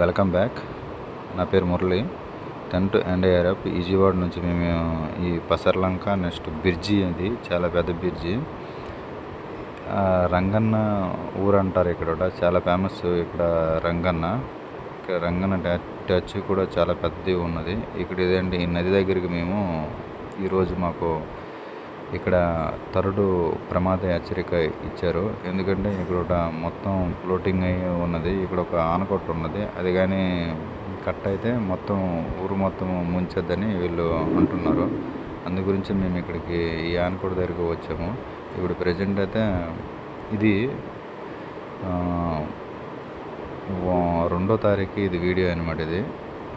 Welcome back. నా పేరు Murali. Tenth and ఏరప్ ఈజీవాడ్ నుంచి మేము ఈ పసర్లంక నెక్స్ట్ బ్రిడ్జి అది చాలా పెద్ద బ్రిడ్జి రంగన్న ఊరు అంటారు ఇక్కడ చాలా ఫేమస్ ఇక్కడ రంగన్న. ఇక్కడ రంగన్న టచ్ కూడా చాలా పెద్దది ఉన్నది. ఇక్కడ ఇదేంటి ఈ నది దగ్గరికి మేము ఈరోజు మాకు ఇక్కడ తరుడు ప్రమాద హెచ్చరిక ఇచ్చారు. ఎందుకంటే ఇక్కడ మొత్తం ఫ్లోటింగ్ అయి ఉన్నది. ఇక్కడ ఒక ఆనకట్ట ఉన్నది. అది కానీ కట్ అయితే మొత్తం ఊరు మొత్తం ముంచద్దని వీళ్ళు అంటున్నారు. అందు గురించి మేము ఇక్కడికి ఈ ఆనకట్ట దగ్గరికి వచ్చాము. ఇప్పుడు ప్రజెంట్ అయితే ఇది రెండో తారీఖు ఇది వీడియో అనమాట ఇది.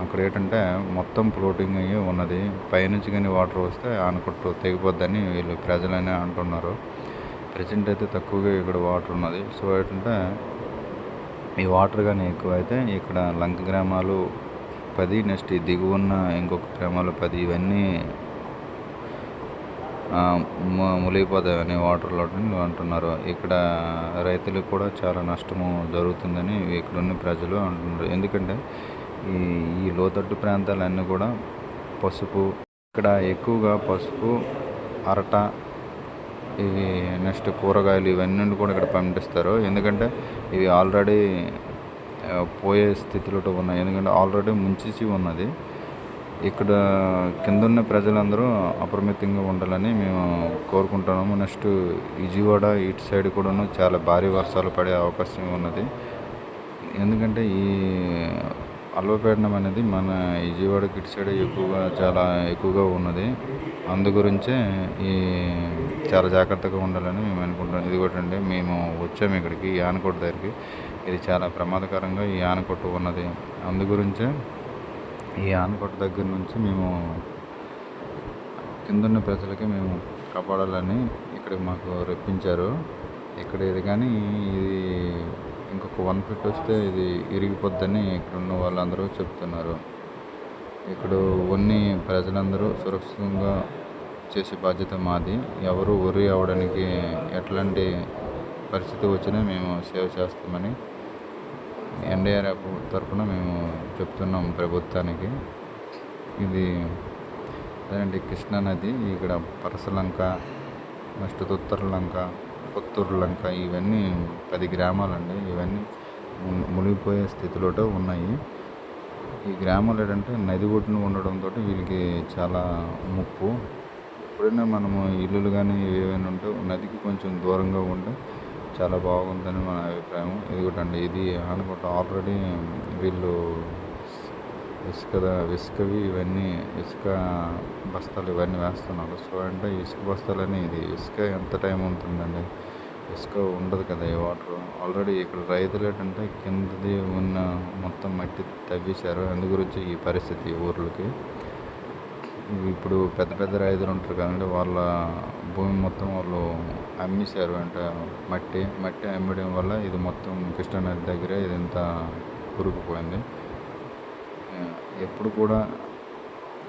అక్కడ ఏంటంటే మొత్తం ఫ్లోటింగ్ అయ్యి ఉన్నది. పైనుంచి కానీ వాటర్ వస్తే ఆనకట్టు తెగిపోద్దని వీళ్ళు ప్రజలనే అంటున్నారు. ప్రజెంట్ అయితే తక్కువగా ఇక్కడ వాటర్ ఉన్నది. సో ఏంటంటే ఈ వాటర్ కానీ ఎక్కువ అయితే ఇక్కడ లంక గ్రామాలు పది నెక్స్ట్ దిగువన్న ఇంకొక గ్రామాలు పది ఇవన్నీ ఆ, మునిగిపోతాయని వాటర్లో అంటున్నారు. ఇక్కడ రైతులకు కూడా చాలా నష్టము జరుగుతుందని ఇక్కడ ఉన్న ప్రజలు అంటున్నారు. ఎందుకంటే ఈ ఈ లోతట్టు ప్రాంతాలన్నీ కూడా పసుపు ఇక్కడ ఎక్కువగా పసుపు అరట ఇవి నెక్స్ట్ కూరగాయలు ఇవన్నీ కూడా ఇక్కడ పండిస్తారు. ఎందుకంటే ఇవి ఆల్రెడీ పోయే స్థితిలో ఉన్నాయి. ఎందుకంటే ఆల్రెడీ ముంచేసి ఉన్నది. ఇక్కడ కింద ఉన్న ప్రజలందరూ అప్రమత్తంగా ఉండాలని మేము కోరుకుంటున్నాము. నెక్స్ట్ విజయవాడ ఇటు సైడ్ కూడాను చాలా భారీ వర్షాలు పడే అవకాశం ఉన్నది. ఎందుకంటే ఈ అల్వపీడనం అనేది మన విజయవాడకి ఇటు సైడ్ ఎక్కువగా చాలా ఎక్కువగా ఉన్నది. అందు గురించే ఈ చాలా జాగ్రత్తగా ఉండాలని మేము అనుకుంటున్నాం. ఇది మేము వచ్చాము ఇక్కడికి ఈ ఆనకొట్టు దగ్గరికి. ఇది చాలా ప్రమాదకరంగా ఈ ఆనకొట్టు ఉన్నది. అందు గురించే ఈ ఆనకట్ట దగ్గర నుంచి మేము కిందున్న ప్రజలకి మేము కాపాడాలని ఇక్కడ మాకు రప్పించారు. ఇక్కడ ఇది కానీ ఇది ఇంకొక వన్ ఫిట్ వస్తే ఇది ఇరిగిపోద్దని ఇక్కడ ఉన్న వాళ్ళందరూ చెప్తున్నారు. ఇక్కడ ఉన్ని ప్రజలందరూ సురక్షితంగా చేసే బాధ్యత మాది. ఎవరు worry అవ్వడానికి ఎట్లాంటి పరిస్థితి వచ్చినా మేము సేవ చేస్తామని ఎన్డీఆర్ఎఫ్ తరఫున మేము చెప్తున్నాం ప్రభుత్వానికి. ఇది అదేంటి కృష్ణా నది ఇక్కడ పరసలంక నెక్స్ట్ తుత్తర లంక పుత్తూరు లంక ఇవన్నీ పది గ్రామాలండి. ఇవన్నీ మునిగిపోయే స్థితిలో ఉన్నాయి. ఈ గ్రామాలు ఏంటంటే నది ఒడ్డున ఉండడంతో వీళ్ళకి చాలా ముప్పు. ఎప్పుడైనా మనము ఇల్లులు కానీ ఏవైనా ఉంటే నదికి కొంచెం దూరంగా ఉంటే చాలా బాగుందని మన అభిప్రాయం. ఇది కూడా ఇది అనుకుంటా ఆల్రెడీ వీళ్ళు ఇసుక ఇసుకవి ఇవన్నీ ఇసుక బస్తాలు ఇవన్నీ వేస్తున్నారు. సో అంటే ఇసుక బస్తాలని ఇది ఇసుక ఎంత టైం ఉంటుందండి? ఇసుక ఉండదు కదా ఈ వాటర్. ఆల్రెడీ ఇక్కడ రైతులు ఏంటంటే కిందది ఉన్న మొత్తం మట్టి తవ్వేశారు. అందు గురించి ఈ పరిస్థితి ఊర్లకి. ఇప్పుడు పెద్ద పెద్ద రైతులు ఉంటారు కదండి వాళ్ళ భూమి మొత్తం వాళ్ళు అమ్మేశారు. అంటే మట్టి మట్టి అమ్మడం వల్ల ఇది మొత్తం కృష్ణా నది దగ్గర ఇదంతా కూరుకుపోయింది ఆ, ఎప్పుడు కూడా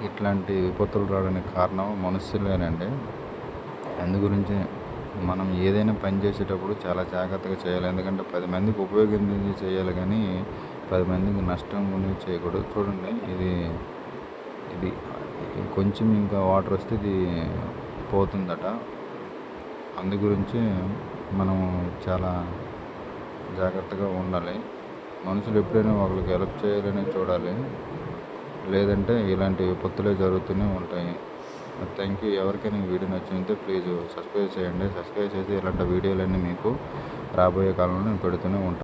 ఇట్లాంటి విపత్తులు రావడానికి కారణం మనుషులేనండి. అందు గురించి మనం ఏదైనా పని చేసేటప్పుడు చాలా జాగ్రత్తగా చేయాలి. ఎందుకంటే పది మందికి ఉపయోగించి చేయాలి కానీ పది మందికి నష్టం గురించి చేయకూడదు. చూడండి ఇది ఇది కొంచెం ఇంకా వాటర్ వస్తే ఇది పోతుందట. అందు గురించి మనం చాలా జాగ్రత్తగా ఉండాలి. మనుషులు ఎప్పుడైనా వాళ్ళకి హెల్ప్ చేయాలని చూడాలి. లేదంటే ఇలాంటి విపత్తులే జరుగుతూనే ఉంటాయి. థ్యాంక్ యూ ఎవరికైనా వీడియో నచ్చిందంటే ప్లీజ్ సబ్స్క్రైబ్ చేయండి. సబ్స్క్రైబ్ చేసి ఇలాంటి వీడియోలన్నీ మీకు రాబోయే కాలంలో నేను పెడుతూనే ఉంటాను.